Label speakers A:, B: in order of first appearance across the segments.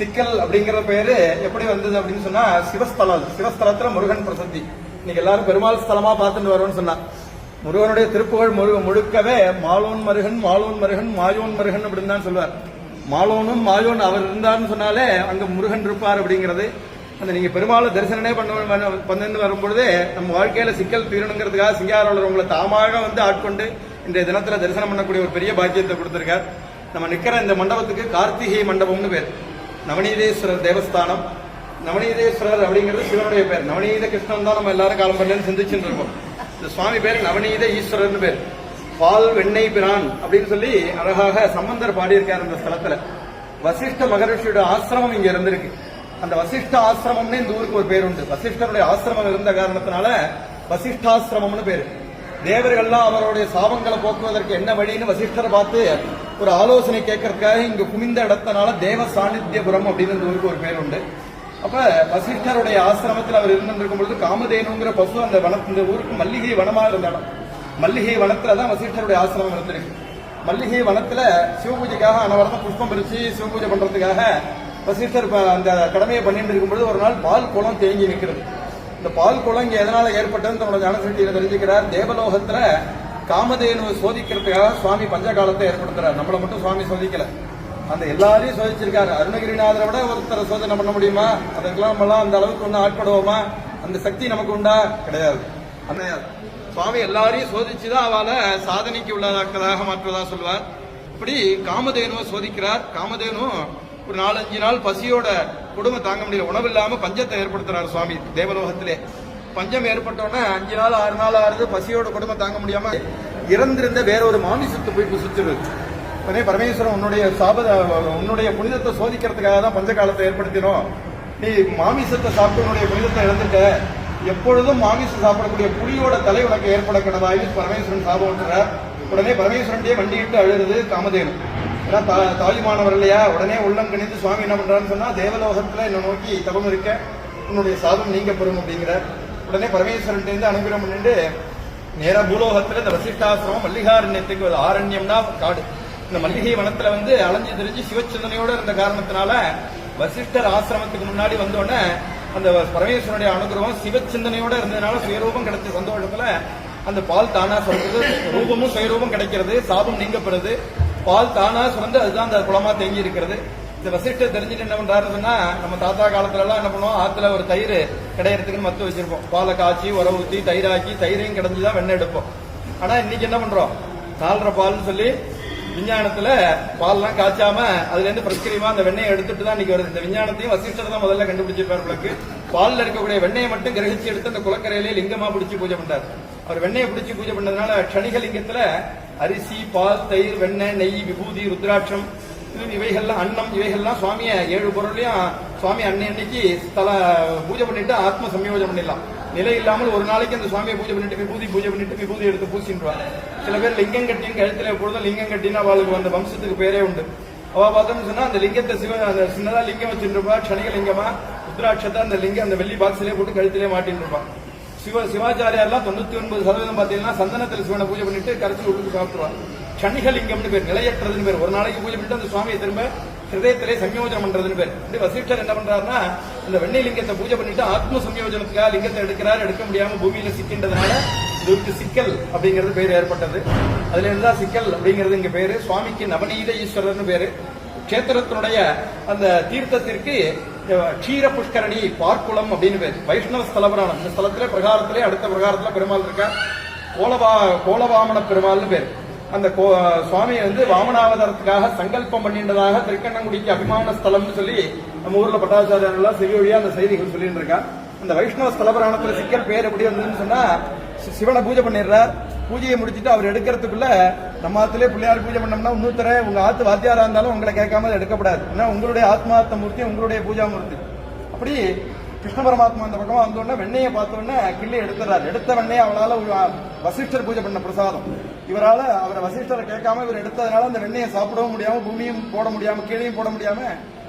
A: சிக்கல் அப்படிங்கிற பேரு எப்படி வந்தது அப்படின்னு சொன்னா சிவஸ்தலம். சிவஸ்தலத்துல முருகன் பிரசித்தி. இன்னைக்கு எல்லாரும் பெருமாள் ஸ்தலமா பார்த்துட்டு வருவோம்னு சொன்னா. முருகனுடைய திருப்புகழ் முழு முழுக்கவே மாலோன் மருகன் மாலோன் மருகன் மாயோன் மருகன் அப்படின்னு தான் சொல்லுவார். மாலோனும் மாயோன் அவர் இருந்தார்னு சொன்னாலே அங்க முருகன் இருப்பார் அப்படிங்கிறது. அந்த நீங்க பெருமாளை தரிசனமே பண்ண பண்ணு வரும்பொழுதே நம்ம வாழ்க்கையில சிக்கல் தீரணுங்கிறதுக்காக சிங்காரோட உங்களை தாமாக வந்து ஆட்கொண்டு இன்றைய தினத்துல தரிசனம் பண்ணக்கூடிய ஒரு பெரிய பாக்கியத்தை கொடுத்திருக்கார். நம்ம நிக்கிற இந்த மண்டபத்துக்கு கார்த்திகை மண்டபம்னு பேர். நவநீதேஸ்வரர் தேவஸ்தானம். நவநீதேஸ்வரர் அப்படிங்கிறது சிவனுடைய பேர். நவநீத கிருஷ்ணன் தான் நம்ம எல்லாரும் காலம்பரலன்னு சிந்திச்சுட்டு இருக்கோம் இந்த சுவாமி பேர் நவநீத ஈஸ்வரர்னு பேர். பால் வெண்ணெய் பிரான் அப்படின்னு சொல்லி அழகாக சம்பந்தர் பாடியிருக்கார் இந்த ஸ்தலத்துல. வசிஷ்ட மகரிஷியோட ஆசிரமம் இங்க இருந்திருக்கு. அந்த வசிஷ்ட ஆசிரமம்னு இந்த ஊருக்கு ஒரு பேர் உண்டு. வசிஷ்டருடைய ஆசிரமம் இருந்த காரணத்தினால வசிஷ்டாசிரமம்னு பேரு. தேவர்கள்லாம் அவருடைய சாபங்களை போக்குவதற்கு என்ன வழின்னு வசிஷ்டரை பார்த்து ஒரு ஆலோசனை கேட்கறதுக்காக இங்க குமிந்த இடத்தனால தேவ சாநித்தியபுரம் அப்படின்னு ஊருக்கு ஒரு பேர் உண்டு அப்ப வசிஷ்டருடைய ஆசிரமத்தில் அவர் இருந்திருக்கும் பொழுது காமதேனுங்கிற பசு அந்த வன இந்த ஊருக்கு மல்லிகை வனமா இருந்த இடம். மல்லிகை வனத்துல தான் வசிஷ்டருடைய ஆசிரமம் இருந்திருக்கு. மல்லிகை வனத்துல சிவபூஜைக்காக அனவரத புஷ்பம் பிரிச்சு சிவபூஜை பண்றதுக்காக வசிஷ்டர் ப- அந்த கடமையை பண்ணிட்டு இருக்கும் பொழுது ஒரு நாள் பால் குளம் தேங்கி நிற்கிறது. இந்த பால் குளம் இங்க எதனால ஏற்பட்டதுன்னு தன்னோட ஞானசக்தியில தெரிஞ்சுக்கிறார். தேவலோகத்துல காமதேனுவை சோதிக்கிறதுக்காக சுவாமி பஞ்சகாலத்தை ஏற்படுத்துறாரு. நம்மளை மட்டும் சுவாமி சோதிக்கல. அந்த எல்லாரையும் சோதிச்சிருக்காரு. அருணகிரிநாதரை விட ஒருத்தரை சோதனை பண்ண முடியுமா? அதுக்கெல்லாம் நம்மளாம் அந்த அளவுக்கு ஒண்ணு ஆட்படுவோமா? அந்த சக்தி நமக்கு உண்டா? கிடையாது. அந்த சுவாமி எல்லாரையும் சோதிச்சுதான் அவளை சாதனைக்கு உள்ளதாக்கதாக மாற்றுவதா சொல்வார். இப்படி காமதேனுவை சோதிக்கிறார். காமதேனு ஒரு நாலஞ்சு நாள் பசியோட குடும்பம் தாங்க முடியல. உணவு இல்லாம பஞ்சத்தை ஏற்படுத்துறாரு சுவாமி தேவலோகத்திலே. பஞ்சம் ஏற்பட்டோன்னே அஞ்சு நாள் ஆறு நாள் ஆறுது பசியோட கொடுமை தாங்க முடியாம இறந்திருந்த வேற ஒரு மாமிசத்தை போய் புசிச்சிருது உடனே பரமேஸ்வரன் உன்னுடைய சாப உன்னுடைய புனிதத்தை சோதிக்கிறதுக்காக தான் பஞ்சகாலத்தை ஏற்படுத்தினோம். நீ மாமிசத்தை சாப்பிட்டு உன்னுடைய புனிதத்தை இழந்துட்ட. எப்பொழுதும் மாமிசம் சாப்பிடக்கூடிய புலியோட தலை உனக்கு ஏற்படக்கூடாது பரமேஸ்வரன் சாபம் விட்டுறார் உடனே பரமேஸ்வரன்டே வண்டியிட்டு அழுது காமதேனு. ஏன்னா தா- தாயுமானவர் இல்லையா? உடனே உள்ளம் கணித்து சுவாமி என்ன பண்றான்னு சொன்னா தேவலோகத்துல என்ன நோக்கி தவம் இருக்க உன்னுடைய சாபம் நீங்க பெறும் அப்படிங்கிற. உடனே பரமேஸ்வரன் இருந்து நின்று பண்ணிட்டு நேரா பூலோகத்துல இந்த வசிஷ்டாசிரமம் மல்லிகாரண்யத்துக்கு ஒரு ஆரண்யம்னா காடு. இந்த மல்லிகை வனத்துல வந்து அலைஞ்சு தெரிஞ்சு சிவச்சந்தனையோட இருந்த காரணத்தினால வசிஷ்டர் ஆசிரமத்துக்கு முன்னாடி வந்தோடனே அந்த பரமேஸ்வரனுடைய அனுகிரகம் சிவச்சிந்தனையோட இருந்ததுனால சுயரூபம் கிடைச்ச சந்தோஷத்துல அந்த பால் தானா சுரந்தது. ரூபமும் சுயரூபம் கிடைக்கிறது. சாபம் நீங்கப்படுது. பால் தானா சுரந்து அதுதான் அந்த குளமா தேங்கி இருக்கிறது இந்த வசிஷ்டர் தெரிஞ்சுட்டு என்ன பண்றாருன்னு சொன்னா நம்ம தாத்தா காலத்துல எல்லாம் என்ன பண்ணுவோம்? ஆத்துல ஒரு தயிர் கிடையறதுக்குன்னு மத்து வச்சிருப்போம். பாலை காய்ச்சி உர ஊத்தி தயிராக்கி தயிரையும் கிடைஞ்சுதான் வெண்ணெய் எடுப்போம். ஆனா இன்னைக்கு என்ன பண்றோம்? நாலரை பால்னு சொல்லி விஞ்ஞானத்துல பால்லாம் காய்ச்சாம அதுல இருந்து பிரஸ்கிரியமா அந்த வெண்ணெயை எடுத்துட்டு தான் இன்னைக்கு வருது. இந்த விஞ்ஞானத்தையும் வசிஷ்டர் தான் முதல்ல கண்டுபிடிச்சிருப்பார் உங்களுக்கு பால்ல இருக்கக்கூடிய வெண்ணெயை மட்டும் கிரகிச்சு எடுத்து அந்த குளக்கரையிலே லிங்கமா பிடிச்சு பூஜை பண்றாரு. அவர் வெண்ணெயை பிடிச்சு பூஜை பண்ணதுனால க்ஷணிக லிங்கத்துல அரிசி பால் தயிர் வெண்ணெய் நெய் விபூதி ருத்ராட்சம் இது இவைகள்லாம் அன்னம் இவைகள்லாம் சுவாமிய ஏழு பொருளையும் சுவாமி அன்னை அன்னைக்கு தல பூஜை பண்ணிட்டு ஆத்ம சம்யோஜம் பண்ணிடலாம். நிலை இல்லாமல் ஒரு நாளைக்கு அந்த சுவாமியை பூஜை பண்ணிட்டு விபூதி பூஜை பண்ணிட்டு விபூதி எடுத்து பூசின்றாங்க சில பேர் லிங்கம் கட்டின்னு கழுத்துல எப்பொழுதும் லிங்கம் கட்டின்னு அவளுக்கு அந்த வம்சத்துக்கு பேரே உண்டு. அவ பார்த்தோம்னு சொன்னா அந்த லிங்கத்தை சிவ அந்த சின்னதா லிங்கம் வச்சுருப்பா க்ஷணிக லிங்கமா ருத்ராட்சத்தை அந்த லிங்கம் அந்த வெள்ளி பாக்ஸிலே போட்டு கழுத்திலே மாட்டின்னு இருப்பான். சிவ சிவாச்சாரியார்லாம் தொண்ணூத்தி ஒன்பது சதவீதம் பாத்தீங்கன்னா சந்தனத்தில் சிவனை பூஜை பண்ணிட்டு கரைச்சி விட்டு சாப்பிடுவாங்க ஷணிகலிங்கம்னு பேர் நிலையற்றதுன்னு பேர். ஒரு நாளைக்கு பூஜை பண்ணிட்டு அந்த சுவாமியை திரும்ப ஹிரதயத்திலே சம்யோஜனம் பண்றதுன்னு பேர். இப்படி வசிஷ்டர் என்ன பண்றாருன்னா இந்த வெண்ணெய் லிங்கத்தை பூஜை பண்ணிட்டு ஆத்ம சம்யோஜனத்துக்காக லிங்கத்தை எடுக்கிறார் எடுக்க முடியாம பூமியில சிக்கின்றதுனால இதுக்கு சிக்கல் அப்படிங்கிறது பேர் ஏற்பட்டது. அதுல இருந்தா சிக்கல் அப்படிங்கிறது இங்க பேரு. சுவாமிக்கு நவநீத ஈஸ்வரர்னு பேரு. கஷேத்திரத்தினுடைய அந்த தீர்த்தத்திற்கு அஹ், க்ஷீர புஷ்கரணி பார்க்குளம் அப்படின்னு பேர். வைஷ்ணவ ஸ்தலபுராணம். இந்த ஸ்தலத்திலே பிரகாரத்திலே அடுத்த பிரகாரத்துல பெருமாள் இருக்கா கோலவா கோலவாமன பெருமாள்னு பேர். அந்த கோ- சுவாமியை வந்து வாமனாவதாரத்துக்காக சங்கல்பம் பண்ணின்றதாக திருக்கண்ணங்குடிக்கு அபிமான ஸ்தலம்னு சொல்லி நம்ம ஊர்ல பட்டாச்சாரியர்கள்லாம் செவி வழியா அந்த செய்திகள் சொல்லிட்டு இருக்கா அந்த வைஷ்ணவ ஸ்தலபுராணத்துல சிக்கல் பேர் எப்படி வந்ததுன்னு சொன்னா சி- சிவனை பூஜை பண்ணிடுறார். பூஜையை முடிச்சிட்டு அவர் எடுக்கிறதுக்குள்ள நம்ம ஆத்துல பிள்ளையார் பூஜை பண்ணோம்னா இன்னொருத்தர உங்க ஆத்து வாத்தியாரா இருந்தாலும் உங்களை கேட்காம எடுக்கப்படாது. ஏன்னா உங்களுடைய ஆத்மார்த்த மூர்த்தி உங்களுடைய பூஜா மூர்த்தி. அப்படி கிருஷ்ண பரமாத்மா அந்த பக்கமா வந்தோடனே வெண்ணையை பார்த்த கிள்ளி எடுத்துறாரு எடுத்த வெண்ணையை அவளால ஒரு- வசிஷ்டர் பூஜை பண்ண பிரசாதம். இவரால் அவரை வசிஷ்டரை கேட்காம இவர் எடுத்ததுனால அந்த வெண்ணையை சாப்பிடவும் முடியாம பூமியும் போட முடியாம கீழையும் போட முடியாம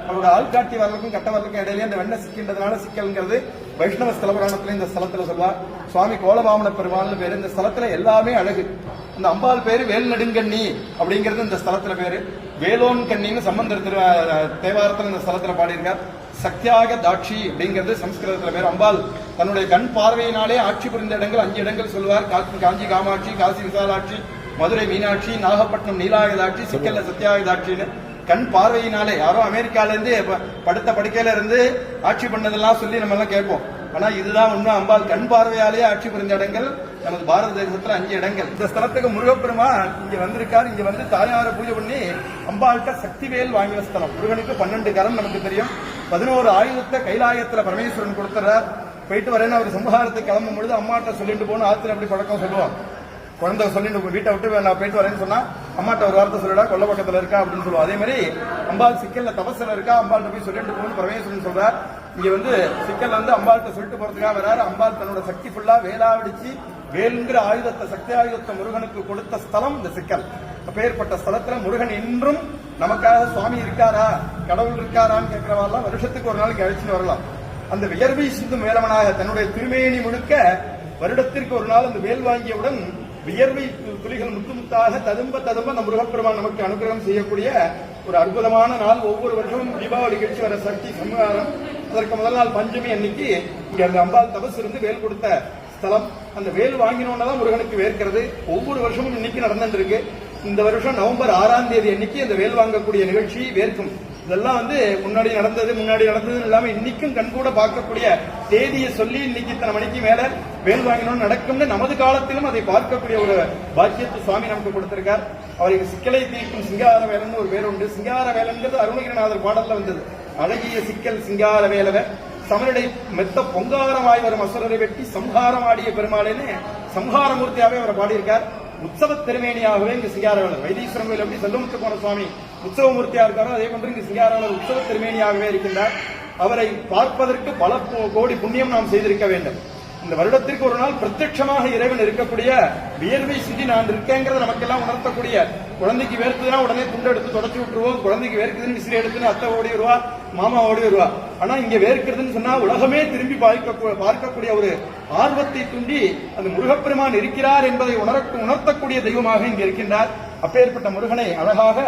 A: அவரோட ஆள்காட்டி வரலுக்கும் கட்ட வரலுக்கும் இடையிலே அந்த வெண்ணெய் சிக்கின்றதுனால சிக்கல்ங்கிறது வைஷ்ணவ ஸ்தல புராணத்துல இந்த ஸ்தலத்துல சொல்லுவார் சுவாமி கோலபாமன பெருமாள்னு பேரு. இந்த ஸ்தலத்துல எல்லாமே அழகு. அந்த அம்பாள் பேரு வேல் நெடுங்கண்ணி அப்படிங்கிறது இந்த ஸ்தலத்துல பேரு. வேலோன் கண்ணின்னு சம்பந்தர் திரு தேவாரத்தில் இந்த ஸ்தலத்துல பாடியிருக்கார். சக்தியாக தாட்சி அப்படிங்கிறது சம்ஸ்கிருதத்துல பேர். அம்பாள் தன்னுடைய கண் பார்வையினாலே ஆட்சி புரிந்த இடங்கள் அஞ்சு இடங்கள் சொல்வார். காஞ்சி காமாட்சி காசி விசாலாட்சி மதுரை மீனாட்சி நாகப்பட்டினம் நீலாயுதாட்சி சிக்கல்ல சத்யாயுதாட்சின்னு கண் பார்வையினாலே யாரோ அமெரிக்கால இருந்து படுத்த படுக்கையில இருந்து ஆட்சி பண்ணதெல்லாம் சொல்லி நம்ம எல்லாம் கேட்போம். ஆனா இதுதான் உண்மை அம்பாள். கண் பார்வையாலே ஆட்சி புரிந்த இடங்கள் நமது பாரத தேசத்துல அஞ்சு இடங்கள். இந்த ஸ்தலத்துக்கு முருகப்பெருமான் இங்க வந்திருக்கார். இங்க வந்து தாயார பூஜை பண்ணி அம்பாள்கிட்ட சக்திவேல் வாங்கின ஸ்தலம். முருகனுக்கு பன்னெண்டு கரம் நமக்கு தெரியும். பதினோரு ஆயுதத்தை கைலாயத்துல பரமேஸ்வரன் கொடுத்துறார். போயிட்டு வரேன்னு அவர் சம்ஹாரத்துக்கு கிளம்பும் பொழுது அம்மாட்ட சொல்லிட்டு போகணும் ஆத்துல அப்படி பழக்கம் சொல்லுவான். குழந்தை சொல்லிட்டு வீட்டை விட்டு நான் போயிட்டு வரேன்னு சொன்னா அம்மாட்ட ஒரு வார்த்தை சொல்லிடா கொல்ல பக்கத்துல இருக்கா அப்படின்னு சொல்லுவோம் அதே மாதிரி அம்பாள் சிக்கல்ல தபஸ்ல இருக்கா அம்பாள்கிட்ட போய் சொல்லிட்டு போகணும் பரமேஸ்வரன் சொல்றார். இங்க வந்து சிக்கல் வந்து அம்பாள்கிட்ட சொல்லிட்டு போறதுக்காக வராரு. அம்பாள் தன்னோட சக்தி ஃபுல்லா வேலாவிடிச்சு வேலுங்கிற ஆயுதத்தை சக்தி ஆயுதத்தை முருகனுக்கு கொடுத்த ஸ்தலம் இந்த சிக்கல். அப்பேற்பட்ட ஸ்தலத்துல முருகன் இன்றும் நமக்காக சுவாமி இருக்காரா கடவுள் இருக்காரான்னு கேட்கிறவாள்லாம் வருஷத்துக்கு ஒரு நாளைக்கு அழைச்சிட்டு வரலாம். அந்த வியர்வை சிந்தும் வேலவனாக தன்னுடைய திருமேனி முழுக்க வருடத்திற்கு ஒரு நாள் அந்த வேல் வாங்கியவுடன் வியர்வை துளிகள் முத்து முத்தாக ததும்ப ததும்ப அந்த முருகப்பெருமான் நமக்கு அனுகிரகம் செய்யக்கூடிய ஒரு அற்புதமான நாள். ஒவ்வொரு வருஷமும் தீபாவளி கழிச்சு வர சக்தி சம்ஹாரம். அதற்கு முதல் நாள் பஞ்சமி அன்னைக்கு இங்க அந்த அம்பாள் தபஸ் இருந்து வேல் கொடுத்த ஸ்தலம். அந்த வேல் வாங்கினோன்னு தான் முருகனுக்கு வேர்க்கிறது. ஒவ்வொரு வருஷமும் இன்னைக்கு நடந்துட்டு இருக்கு. இந்த வருஷம் நவம்பர் ஆறாம் தேதி அன்னைக்கு அந்த வேல் வாங்கக்கூடிய நிகழ்ச்சி வேர்க்கும். இதெல்லாம் வந்து முன்னாடி நடந்தது முன்னாடி நடந்தது இல்லாம இன்னைக்கும் கண்கூட பார்க்கக்கூடிய தேதியை சொல்லி இன்னைக்கு இத்தனை மணிக்கு மேல வேல் வாங்கினோம் நடக்கும்னு நமது காலத்திலும் அதை பார்க்கக்கூடிய ஒரு பாக்கியத்தை சுவாமி நமக்கு கொடுத்திருக்கார். அவருக்கு சிக்கலை தீர்க்கும் சிங்கார வேலன் ஒரு பேர் உண்டு. சிங்கார வேலன்கிறது அருணகிரிநாதர் பாடல்ல வந்தது. அழகிய சிக்கல் சிங்கார வேலவை சமரடை மெத்த பொங்காரமாய் வரும் அசுரரை வெட்டி சம்ஹாரம் ஆடிய பெருமாளேன்னு சம்ஹாரமூர்த்தியாவே அவர் பாடியிருக்கார். உற்சவ திருமேனியாகவே இங்கு சிங்காரவேலர். வைத்தீஸ்வரன் கோயில் எப்படி செல்லுமுத்து போன சுவாமி? உற்சவமூர்த்தியா இருக்காரோ அதே போன்று இங்கு சிங்காரவேலர் உற்சவ திருமேனியாகவே இருக்கின்றார். அவரை பார்ப்பதற்கு பல கோடி புண்ணியம் நாம் செய்திருக்க வேண்டும். இந்த வருடத்திற்கு ஒரு நாள் பிரத்யட்சமாக இறைவன் இருக்கக்கூடிய வியர்வை சிந்தி நான் இருக்கேங்கிறத நமக்கெல்லாம் உணர்த்தக்கூடிய குழந்தைக்கு வேர்க்குதுன்னா உடனே துண்டு எடுத்து தொடச்சி விட்டுருவோம். குழந்தைக்கு வேர்க்குதுன்னு விசிறி எடுத்துன்னு அத்தை ஓடி வருவா மாமா ஓடி வருவா. ஆனா இங்க வேர்க்கிறதுன்னு சொன்னா உலகமே திரும்பி பார்க்க பார்க்கக்கூடிய ஒரு ஆர்வத்தை தூண்டி அந்த முருகப்பெருமான் இருக்கிறார் என்பதை உணர உணர்த்தக்கூடிய தெய்வமாக இங்க இருக்கின்றார். அப்பேற்பட்ட முருகனை அழகாக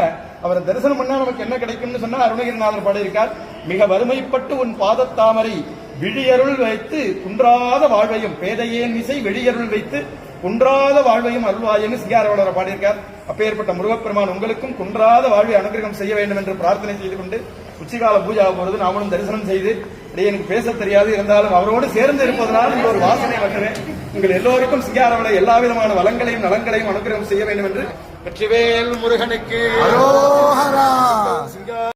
A: அவரை தரிசனம் பண்ணா நமக்கு என்ன கிடைக்கும்னு சொன்னா அருணகிரிநாதர் பாடியிருக்கார். மிக வறுமைப்பட்டு உன் பாதத்தாமரை விழியருள் வைத்து குன்றாத வாழ்வையும் பேதையேன் இசை வெளியருள் வைத்து குன்றாத வாழ்வையும் அருள்வாயன்னு சிங்காரவளரை பாடியிருக்கார். அப்பேற்பட்ட முருகப்பெருமான் உங்களுக்கும் குன்றாத வாழ்வை அனுகிரகம் செய்ய வேண்டும் என்று பிரார்த்தனை செய்து கொண்டு உச்சிகால பூஜா பொழுது நாமளும் தரிசனம் செய்து இடையே எனக்கு பேச தெரியாது இருந்தாலும் அவரோடு சேர்ந்து இருப்பதனால் இந்த ஒரு வாசனை வருகிறேன். உங்கள் எல்லோருக்கும் சிங்காரவளை எல்லா விதமான வளங்களையும் நலங்களையும் அனுகிரகம் செய்ய வேண்டும் என்று. வெற்றிவேல் முருகனுக்கு. சிங்கா